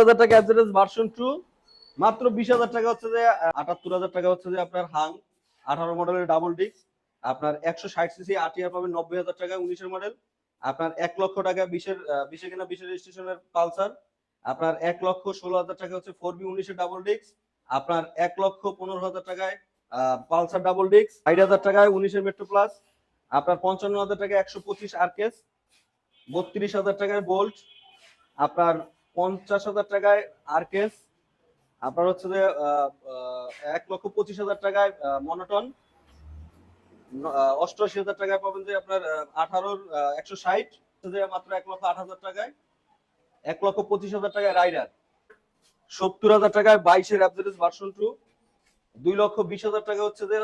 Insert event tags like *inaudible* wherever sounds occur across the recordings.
হাজার টাকা average version two মাত্র বিশ হাজার টাকা হচ্ছে যে আটাত্তর হাজার টাকা হচ্ছে যে আপনার হাং, আঠারো মডেলের ডাবল ডিস্ক আপনার একশো ষাট সিসি আটিআর পাবেন নব্বই হাজার টাকা উনিশের মডেল আপনার এক লক্ষ টাকা বিশের বিশে কিনা বিশের রেজিস্ট্রেশনের পালসার, আপনার এক লক্ষ ষোলো হাজার টাকা হচ্ছে ফোর বি উনিশের ডাবল ডিস্ক আপনার এক লক্ষ পনেরো হাজার টাকায় পালসার ডাবল ডিস্ক ষাট হাজার টাকায় উনিশের মেট্রো প্লাস আপনার পঞ্চান্ন হাজার টাকা একশো পঁচিশ আরকেস বত্রিশ হাজার টাকায় বোল্ট আপনার পঞ্চাশ হাজার টাকায় আরকেস, আপনার হচ্ছে যে এক লক্ষ পঁচিশ হাজার টাকায় মনোটন অষ্টআশি হাজার টাকায় পাবেন যে আপনার আঠারোর একশো ষাট মাত্র এক লক্ষ আট হাজার টাকায়, এক লক্ষ পঁচিশ হাজার টাকায় রাইডার, সত্তর হাজার টাকায় বাইশের অ্যাভারেজ ভার্সন টু, দুই লক্ষ বিশ হাজার টাকা হচ্ছে যে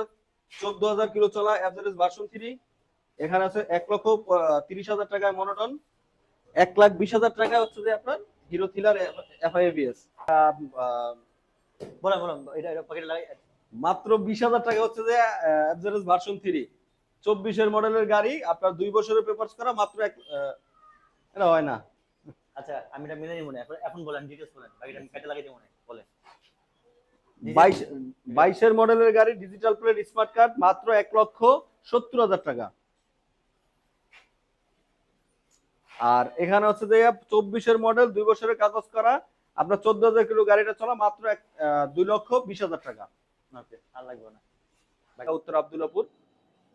চোদ্দ হাজার কিলো চলা অ্যাভারেজ ভার্সন থ্রি, এখানে আছে এক লক্ষ তিরিশ হাজার টাকায় মনোটন, এক লাখ বিশ হাজার টাকায় হচ্ছে যে আপনার হিরো থ্রিলার এফআইএবিএস বলেন বলেন এটা এটা পকেটে লাগাই। মাত্র বিশ হাজার টাকা হচ্ছে যে অ্যাভারেজ ভার্সন থ্রি চব্বিশের মডেলের গাড়ি আপনার দুই বছরের পেপারস করা মাত্র এক এটা হয় না। আচ্ছা আমি এটা মিলে নিব না। এখন এখন বলেন ডিটেইলস বলেন। বাকিটা আমি কেটে লাগাই দেব না বলেন। বাইশ বাইশের মডেলের গাড়ি ডিজিটাল প্লেট স্মার্ট কার্ড মাত্র এক লক্ষ সত্তর হাজার টাকা। আর এখানে হচ্ছে যে চব্বিশের মডেল দুই বছরের কাগজ করা। আপনার চোদ্দ হাজার কিলো গাড়িটা চলা মাত্র এক দুই লক্ষ বিশ হাজার টাকা। ওকে আর লাগবে না। উত্তর আবদুল্লাপুর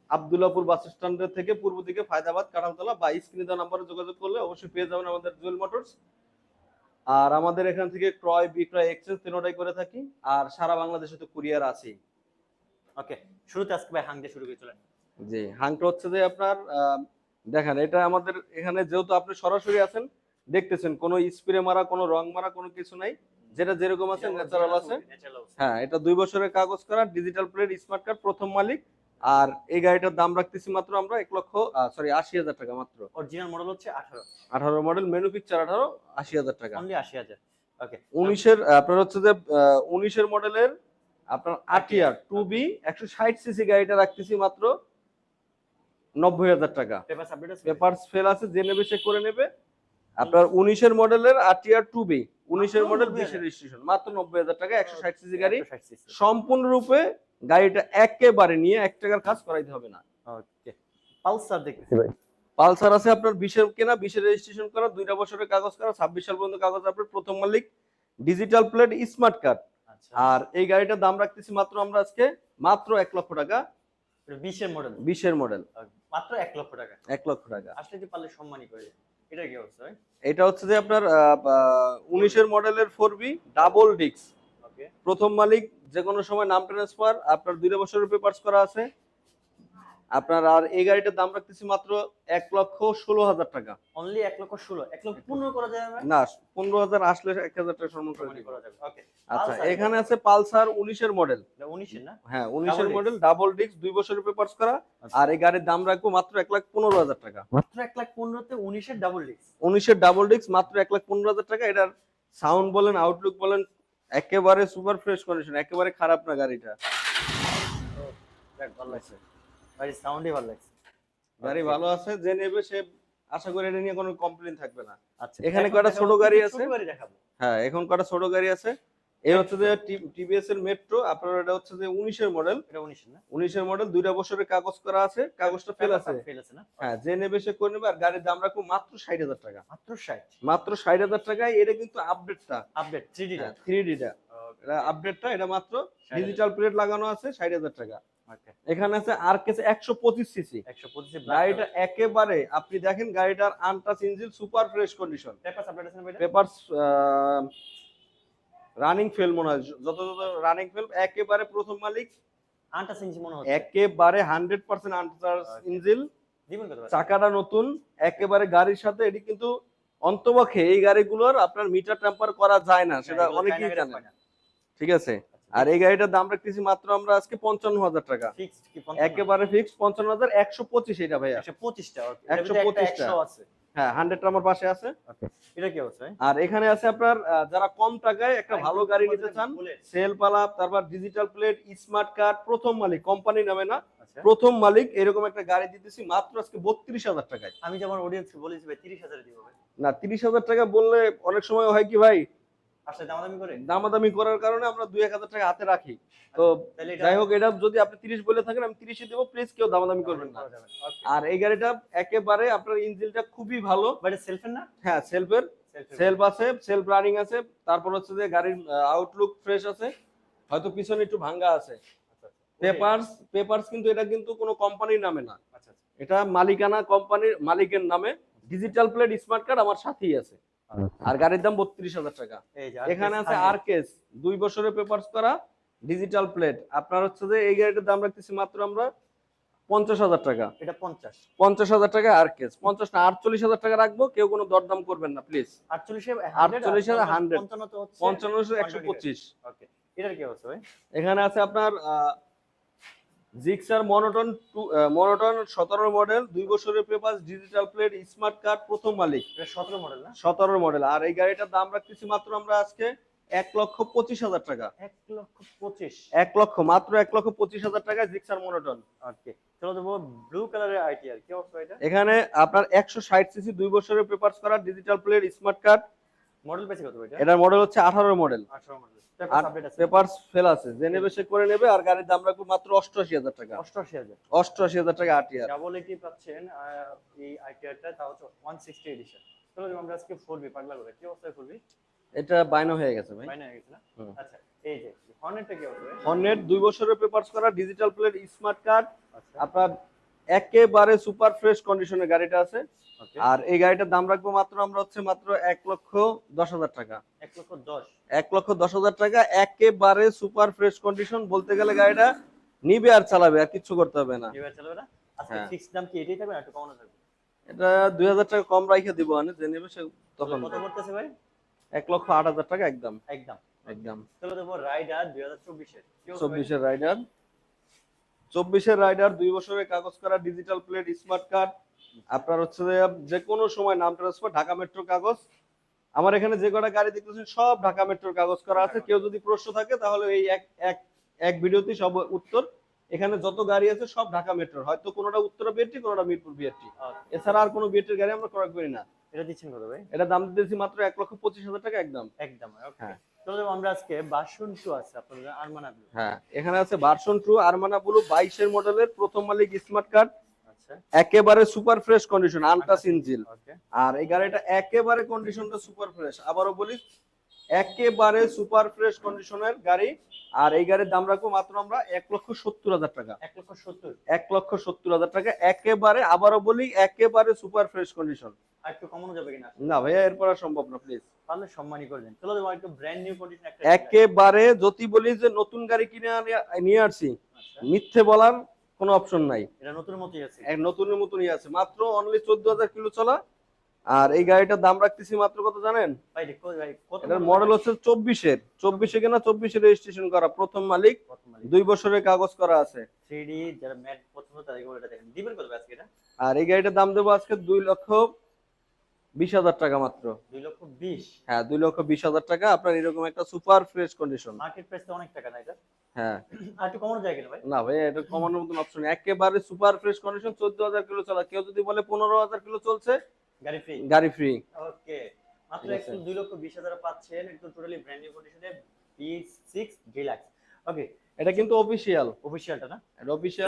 আবদুল্লাপুর বাস স্ট্যান্ডের থেকে পূর্ব দিকে ফায়দাবাদ কাঁঠালতলা। বা স্ক্রিনে দেওয়া নাম্বারে যোগাযোগ করলে অবশ্যই পেয়ে যাবেন আমাদের জুয়েল মোটরস। আর আমাদের এখান থেকে ক্রয় বিক্রয় এক্সচেঞ্জ তিনোটাই করে থাকি। আর সারা বাংলাদেশে তো কুরিয়ার আছেই। ওকে শুরুতে আজকে ভাই হাং দিয়ে শুরু করে চলেন। জি হাংটা হচ্ছে যে আপনার আহ, দেখেন এটা আমাদের এখানে যেহেতু আপনি সরাসরি আছেন দেখতেছেন কোনো স্প্রে মারা কোনো রং মারা কোনো কিছু নাই। যেটা যেরকম আছে ন্যাচারাল আছে হ্যাঁ এটা দুই বছরের কাগজ করা ডিজিটাল প্লেট স্মার্ট কার্ড প্রথম মালিক। আর এই গাড়িটার দাম রাখতেছি মাত্র আমরা এক লক্ষ সরি আশি হাজার টাকা মাত্র। অরিজিনাল মডেল হচ্ছে 18 আঠারো মডেল মেনু পিকচার আঠারো আশি হাজার টাকা। আশি হাজার। ওকে উনিশের আপনার হচ্ছে যে উনিশের মডেলের আপনার আটিয়ার টু বি একশো ষাট সিসি গাড়িটা রাখতেছি মাত্র। নব্বই হাজার টাকা। পেপার আপডেট আছে? পেপারস ফেল আছে যে নেবে সে করে নেবে। আপনার উনিশের মডেলের আটিয়ার টু বি উনিশের মডেল 90,000 বিশের রেজিস্ট্রেশন মাত্র নব্বই হাজার টাকা একশো ষাট সিসি গাড়ি। 160 cc সম্পূর্ণরূপে গাড়িটা একেবারে নিয়ে এক টাকার কাজ করাইতে হবে না। পালসার দেখতেছি। ভাই। পালসার আছে আপনার বিশের কেনা বিশের রেজিস্ট্রেশন করা দুইটা বছরের কাগজ করা ছাব্বিশ সাল পর্যন্ত কাগজ আপনার প্রথম মালিক ডিজিটাল প্লেট স্মার্ট কার্ড আচ্ছা। আর এই গাড়িটার দাম রাখতেছি মাত্র আমরা আজকে মাত্র এক লক্ষ টাকা। এটা 20 এর মডেল বিশের মডেল মাত্র এক লক্ষ টাকা। এক লক্ষ টাকা। আসলে যে পারলে সম্মানই করে এটা কি অবস্থা এটা হচ্ছে যে আপনার উনিশের মডেলের ফোর বি ডাবল ডিক্স ওকে প্রথম মালিক যে কোনো সময় নাম ট্রান্সফার আপনার দুই বছরের পেপারস করা আছে। আপনার আর এই গাড়িটার দাম রাখতেছি মাত্র এক লক্ষ ষোলো হাজার টাকা। অনলি এক লক্ষ 16 1 লক্ষ 15 করা যায় না? পনেরো হাজার আসলে এক হাজার টাকা সম্মান করে যাবে। আচ্ছা এখানে আছে পালসার উনিশের মডেল এটা 19 এর না? হ্যাঁ উনিশের মডেল ডাবল ডিস্ক দুই বছরের পেপারস করা। আচ্ছা। আর এই গাড়ির দাম রাখব মাত্র এক লাখ পনেরো হাজার টাকা। মাত্র এক লাখ 15 তে 19 ডাবল ডিস্ক উনিশের ডাবল ডিস্ক মাত্র এক লাখ পনেরো হাজার টাকা। এটার সাউন্ড বলেন আউটলুক বলেন একেবারে সুপার ফ্রেশ কন্ডিশন একেবারে খারাপ না গাড়িটা। ভালো লাগছে। ভাই সাউন্ডই ভালো লাগছে। গাড়ি ভালো আছে যে নেবে সে আশা করি এটা নিয়ে কোনো কমপ্লেন থাকবে না। আচ্ছা। এখানে কয়টা ছোট গাড়ি আছে? গাড়ি দেখাবো। হ্যাঁ এখন কটা ছোট গাড়ি আছে? এই হচ্ছে যে টিভিএস এর মেট্রো আপনার এটা হচ্ছে যে উনিশের মডেল এটা 19 না? উনিশের মডেল দুইটা বছরের কাগজ করা আছে কাগজটা ফেল আছে। ফেল আছে না? হ্যাঁ যে নেবে সে করে নেবে আর গাড়ির দাম রাখব মাত্র ষাট হাজার টাকা। মাত্র 60 মাত্র ষাট হাজার টাকায় এটা কিন্তু আপডেটটা আপডেট 3D টা। থ্রি ডিটা আপডেটটা এটা মাত্র ডিজিটাল প্লেট লাগানো আছে ষাট হাজার টাকা। এখানে আছে আর কেস একশো পঁচিশ সিসি 125 এর গাড়িটা একেবারে আপনি দেখেন গাড়িটার engine super fresh condition paper running full মনে হয়। যত যত রানিং ফেল একেবারে প্রথম মালিক। আনটা সিনজি মনে হচ্ছে। একেবারে হান্ড্রেড পার্সেন্ট আনটাচ ইঞ্জিন চাকাটা নতুন একেবারে গাড়ির সাথে এটি কিন্তু অন্তপক্ষে এই গাড়িগুলোর আপনার মিটার টেম্পার করা যায় না সেটা অনেকেই জানে ঠিক আছে? আর এই গাড়িটার দাম রাখতেছি মাত্র আমরা আজকে পঞ্চান্ন হাজার টাকা। একেবারে ফিক্স পঞ্চান্ন হাজার একশো পঁচিশ এটা ভাইয়া। 125 টা ওকে। 125 টা। 100 আছে। হ্যাঁ আমার পাশে আছে। এটা কি অবস্থা আর এখানে আছে আপনার যারা কম টাকায় একটা ভালো গাড়ি নিতে চান সেল পালা তারপর ডিজিটাল প্লেট স্মার্ট কার্ড প্রথম মালিক কোম্পানি নামে না আচ্ছা। প্রথম মালিক এরকম একটা গাড়ি দিতেছি মাত্র আজকে বত্রিশ হাজার টাকায়। আমি যে আমার অডিয়েন্সকে বলেছি ভাই 30000 এ দিব না তিরিশ হাজার টাকা বললে অনেক সময় হয় কি ভাই দামাদামি করে? দামাদামি করার কারণে আমরা দুই এক হাজার টাকা হাতে রাখি। তো যাই হোক এটা যদি আপনি তিরিশ বলে থাকেন আমি তিরিশে দেবো প্লিজ কেউ দামাদামি করবেন না। আর এই গাড়িটা একেবারে আপনার ইঞ্জিনটা খুবই ভালো। সেলফের না? হ্যাঁ সেলফের সেলফ আছে সেলফ রানিং আছে তারপর হচ্ছে যে গাড়ির আউটলুক ফ্রেশ আছে হয়তো পিছনে একটু ভাঙ্গা আছে। আচ্ছা আচ্ছা। পেপারস পেপারস কিন্তু এটা কিন্তু কোনো কোম্পানির নামে না। আচ্ছা আচ্ছা। এটা মালিকানা কোম্পানির মালিকের নামে। ডিজিটাল প্লেট স্মার্ট কার্ড আমার সাথেই আছে। আর গাড়ির দাম বত্রিশ হাজার টাকা। এখানে আছে আর কেস। দুই বছরের পেপারস করা ডিজিটাল প্লেট আপনার হচ্ছে যে এই গাড়িটার দাম রাখতেছি মাত্র আমরা পঞ্চাশ হাজার টাকা। এটা 50 পঞ্চাশ হাজার টাকা আর কেস। পঞ্চাশ না আটচল্লিশ হাজার টাকা রাখব কেউ কোনো দরদাম করবেন না প্লিজ 48 এ 48 এ 100 55 পঞ্চান্ন একশো পঁচিশ। ওকে এটার কি ভাই? এখানে আছে আপনার জিক্সার মনোটন টু মনোটন সতেরো মডেল দুই বছরের paper digital plate smart card প্রথম মালিক। সতেরো মডেল না? সতেরো মডেল আর এই গাড়িটার দাম রাখতেছি মাত্র আমরা আজকে এক লক্ষ পঁচিশ হাজার টাকা। 1 লক্ষ 25 এক লক্ষ মাত্র এক লক্ষ পঁচিশ হাজার টাকা জিক্সার মনোটন ওকে চলো দেবো ব্লু কালারের আইটিআর কি অবস্থা এটা? এখানে আপনার একশো ষাট সিসি দুই বছরের পেপার করা digital plate smart card model পেছে কত এটা? এটার মডেল হচ্ছে আঠারো মডেল 18 মডেল আর পেপার আপডেট আছে। পেপার ফেল আছে। যে নেবে করে নেবে আর গাড়ির দাম রাখব মাত্র অষ্টআশি হাজার টাকা। 88000 অষ্টআশি হাজার টাকা আটিয়ার ডাবল এটি পাচ্ছেন এই আইটিআরটা তাও হচ্ছে 160 এডিশন চলো আমরা আজকে 4B পাগলা করে। কি অবস্থায় 4B এটা বাইনো হয়ে গেছে ভাই। বাইরে হয়ে গেছে না? আচ্ছা এই যে হর্নেটটা কি ভাই? হর্নেট দুই বছরের পেপারস করা ডিজিটাল প্লেট স্মার্ট কার্ড আপনার একেবারে সুপার ফ্রেশ কন্ডিশনের গাড়িটা আছে। আর এই গাড়িটার দাম রাখব মাত্র আমরা হচ্ছে মাত্র এক লক্ষ দশ হাজার টাকা। 1 লক্ষ 10 এক লক্ষ দশ হাজার টাকা একেবারে সুপার ফ্রেশ কন্ডিশন বলতে গেলে গাড়িটা নিবে আর চালাবে আর কিছু করতে হবে না। হ্যাঁ। এটা দুই হাজার টাকা কম রাখে দিব মানে যে নেবে সে তখন। ভাই? এক লক্ষ আট হাজার টাকা একদম। একদম। একদম। রাইডার 2024 এর কি অবস্থা চব্বিশের রাইডার চব্বিশের রাইডার দুই বছরের কাগজ করা ডিজিটাল প্লেট স্মার্ট কার্ড আপনার হচ্ছে যে কোনো সময় নাম ট্রান্সফার ঢাকা মেট্রো কাগজ। আমার এখানে যে কটা গাড়ি দেখতেছেন সব ঢাকা মেট্রোর কাগজ করা আছে। কেউ যদি প্রশ্ন থাকে তাহলে এই এক এক এক ভিডিওতেই সব উত্তর। এখানে যত গাড়ি আছে সব ঢাকা মেট্রোর হয়তো কোনোটা উত্তরা বিআরটি কোনোটা মিরপুর বিআরটি Okay, এছাড়া আর কোনো বিআরটির গাড়ি আমরা ক্রয় করি না। এটা দিচ্ছেন কত ভাই? এটা দাম দিতেছি মাত্র এক লক্ষ পঁচিশ হাজার টাকা একদম। একদম ওকে। হ্যাঁ। চলো আমরা আজকে বাসন টু আছে আপনাদের আরমানা ব্লু হ্যাঁ এখানে আছে ভার্সন টু আরমানা ব্লু বাইশের মডেলের প্রথম মালিক স্মার্ট কার্ড আচ্ছা। একেবারে super fresh condition untouched engine আর এই গাড়িটা একেবারে কন্ডিশনটা সুপার ফ্রেশ আবারও বলি একেবারে সুপার ফ্রেশ কন্ডিশনের গাড়ি। আর এই গাড়ির দাম রাখব মাত্র আমরা এক লক্ষ সত্তর হাজার টাকা। এক লক্ষ সত্তর। এক লক্ষ সত্তর হাজার টাকা। একেবারে আবারও বলি একেবারে সুপার ফ্রেশ কন্ডিশন। একটু কমানো যাবে কিনা? না ভাইয়া এরপর আর সম্ভব না প্লিজ তাহলে সম্মানই করে দেন চলো দেবো একটু ব্র্যান্ড নিউ কন্ডিশন একটা একেবারে যদি বলি যে নতুন গাড়ি কিনে নিয়ে আসছি আচ্ছা, মিথ্যে বলার কোনো অপশন নাই। এটা নতুন মতোই আছে। নতুনের মতনই আছে। মাত্র অনলি চোদ্দ হাজার কিলো চলা আর এই গাড়িটার দাম রাখতেছি মাত্র কত জানেন? এটার মডেল হচ্ছে চব্বিশের। চব্বিশে কেনা চব্বিশে রেজিস্ট্রেশন করা প্রথম মালিক। দুই বছরের কাগজ করা আছে। 3D যারা ম্যাট পছন্দ তাদেরকে এটা দেখেন। দিবেন কত ভাই আজকে এটা? আর এই গাড়িটার দাম দেবো আজকে দুই লক্ষ বিশ হাজার টাকা মাত্র। 2 লক্ষ 20 হ্যাঁ দুই লক্ষ বিশ হাজার টাকা। আপনার এরকম একটা super fresh condition market price অনেক টাকা না এটা হ্যাঁ। *clears throat* আর একটু কমানো যায় কিনা ভাই? না ভাই এটা কমানোর মতন অপশন একেবারে সুপার ফ্রেশ কন্ডিশন চোদ্দ হাজার কিলো চলা। কেউ যদি বলে পনেরো হাজার কিলো চলছে গাড়ি ফ্রি গাড়ি ফ্রি ওকে মাত্র ঠিক একটু 2 লক্ষ 20 হাজার পাচ্ছেন টোটালি ব্র্যান্ড নিউ কন্ডিশনে B6 ডিলাক্স ওকে এটা কিন্তু অফিশিয়ালটা না?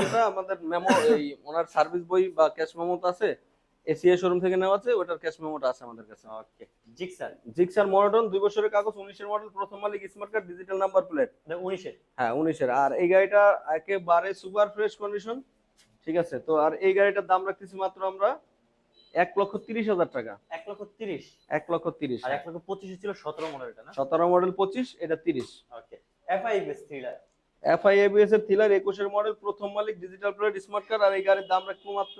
এটা আমাদের মেমো এই ওনার সার্ভিস বই বা ক্যাশ আছে এসিএ শোরুম থেকে নেওয়া আছে ওটার ক্যাশ মেমোটা আছে আমাদের কাছে। ওকে জিক্সার জিক্সার দুই বছরের কাগজ উনিশের মডেল প্রথম মালিক smart card digital number plate এটা 19 এর হ্যাঁ উনিশের। আর এই গাড়িটা একেবারে সুপার ফ্রেশ কন্ডিশন ঠিক আছে? তো আর এই গাড়িটার দাম রাখতেছি মাত্র আমরা এক লক্ষ তিরিশ হাজার টাকা। 1 লক্ষ 30 এক লক্ষ তিরিশ। আর 1 লক্ষ 25 ছিল 17 মডেল না? সতেরো মডেল পঁচিশ এটা তিরিশ। Okay FI base thriller FI ABS এর থ্রিলার একুশের মডেল প্রথম মালিক ডিজিটাল প্লেট স্মার্ট কার্ড আর এই গাড়ির দাম রাখব মাত্র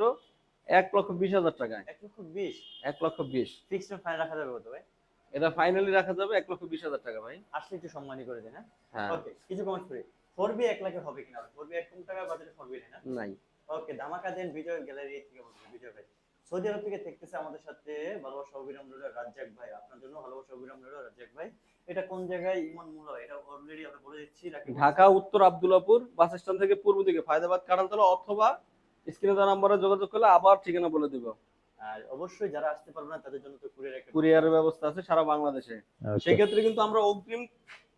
এক লক্ষ বিশ হাজার টাকায়। 1 লক্ষ 20 এক লক্ষ বিশ। ফিক্সড ফাইন রাখা যাবে কত ভাই? এটা ফাইনালি রাখা যাবে এক লক্ষ বিশ হাজার টাকা ভাই। আসলে একটু সম্মানই করে দেন হ্যাঁ? হ্যাঁ। ওকে কিছু কমেন্ট করি। 4B 1 লাখে হবে কিনা? 4B এক কোটি টাকা বাজারে? 4B নেই না? নাই। ওকে ধামাকা দেন বিজয় গ্যালারি থেকে বলছি বিজয় ভাই সৌদি আরব থেকে দেখতেছে আমাদের সাথে ভালোবাসা অবিরাম রইল রাজ্জাক ভাই। আপনার জন্য ভালোবাসা অবিরাম রইল রাজ্জাক ভাই। এটা কোন জায়গায়? ইমান মূল্য? এটা অলরেডি আমরা বলে দিচ্ছি ঢাকা উত্তর আবদুল্লাপুর বাস স্ট্যান্ড থেকে পূর্ব দিকে। ফায়দাবাদ কারণতলা অথবা স্ক্রিনে দেওয়া নাম্বারে যোগাযোগ করলে আবার ঠিকানা বলে দিব। আর অবশ্যই যারা আসতে পারবে না তাদের জন্য তো কুরিয়ার একটা কুরিয়ারের ব্যবস্থা আছে সারা বাংলাদেশে। সেক্ষেত্রে কিন্তু আমরা অগ্রিম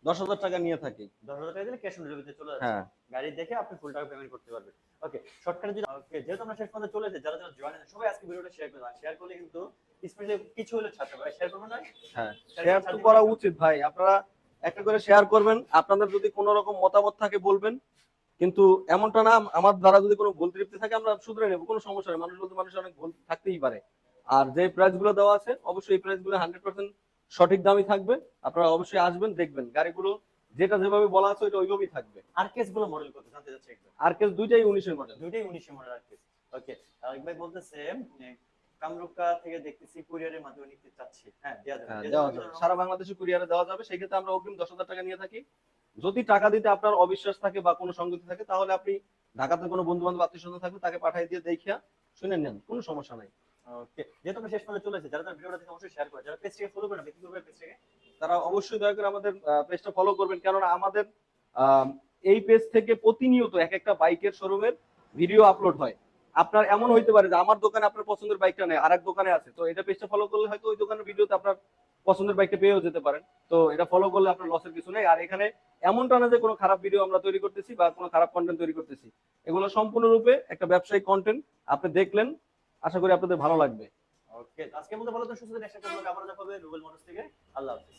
দশ হাজার টাকা নিয়ে থাকি। দশ হাজার টাকা দিলে ক্যাশ অন ডেলিভারিতে চলে যাচ্ছে। হ্যাঁ। গাড়ি দেখে আপনি ফুল টাকা পেমেন্ট করতে পারবেন। ওকে শর্টকাটে যদি ওকে যেহেতু আমরা শেষ পর্যন্ত চলে এসেছি যারা যারা জয়েন আছে সবাই আজকে ভিডিওটা শেয়ার করবেন শেয়ার করলে কিন্তু স্পেশালি কিছু হলে ছাড়তে পারে। শেয়ার করবেন না? হ্যাঁ শেয়ার তো করা উচিত ভাই। আপনারা একটা করে শেয়ার করবেন আপনাদের যদি কোনো রকম মতামত থাকে বলবেন। কিন্তু এমনটা না আমার দ্বারা যদি কোনো ভুল তৃপ্তি থাকে আমরা শুধরে নেব কোনো সমস্যা নেই। মানুষ বলতে মানুষের অনেক ভুল থাকতেই পারে। আর যে প্রাইসগুলো দেওয়া আছে অবশ্যই এই প্রাইসগুলো হান্ড্রেড পার্সেন্ট সঠিক দামই থাকবে। আপনারা অবশ্যই আসবেন দেখবেন। গাড়িগুলো যেটা যেভাবে বলা আছে ওইটা ওইভাবেই থাকবে। আর কেসগুলো মডেল করতে জানতে চাচ্ছি একটু। আর কেস দুইটাই উনিশের মডেল দুইটাই উনিশে মডেল আর কেস ওকে আরেক ভাই বলতেছে কামরুকা থেকে দেখতেছি কুরিয়ারের মাধ্যমে নিতে চাচ্ছি। হ্যাঁ দেওয়া যাবে। হ্যাঁ, দেওয়া যাবে। সারা বাংলাদেশে কুরিয়ারে দেওয়া যাবে। সেই ক্ষেত্রে আমরা অগ্রিম দশ হাজার টাকা নিয়ে থাকি। যদি টাকা দিতে আপনার অবিশ্বাস থাকে বা কোনো সংগতি থাকে তাহলে আপনি ঢাকাতে কোনো বন্ধু বান্ধব আত্মীয় স্বজন থাকবে তাকে পাঠিয়ে দিয়ে দেখিয়া শুনে নেন। কোনো সমস্যা নাই। যেহেতু শেষ পর্যন্ত চলে যারা যারা ভিডিওটা দেখে অবশ্যই শেয়ার করে, যারা ফলো তারা অবশ্যই দয়া করে আমাদের পেজটা ফলো করবেন আমাদের এই পেজ থেকে প্রতিনিয়ত এক একটা বাইকের শোরুমের ভিডিও আপলোড হয়। আপনার এমন হইতে পারে যে আমার দোকানে আপনার পছন্দের বাইকটা নেই আর এক দোকানে আছে, তো এটা পেজটা ফলো করলে হয়তো ওই দোকানের ভিডিওতে আপনার পছন্দের বাইকটা পেয়েও যেতে পারেন। তো এটা ফলো করলে আপনার লসের কিছু নেই, আর এখানে এমনটা না যে কোনো খারাপ ভিডিও আমরা তৈরি করতেছি বা কোনো খারাপ কন্টেন্ট তৈরি করতেছি। এগুলো সম্পূর্ণরূপে একটা ব্যবসায়িক কন্টেন্ট আপনি দেখলেন আশা করি আপনাদের ভালো লাগবে। ওকে আজকের মতো ভালো তো সুস্থ নেক্সট একটা আবার দেখা হবে রুবেল মোটরস থেকে। আল্লাহ হাফেজ।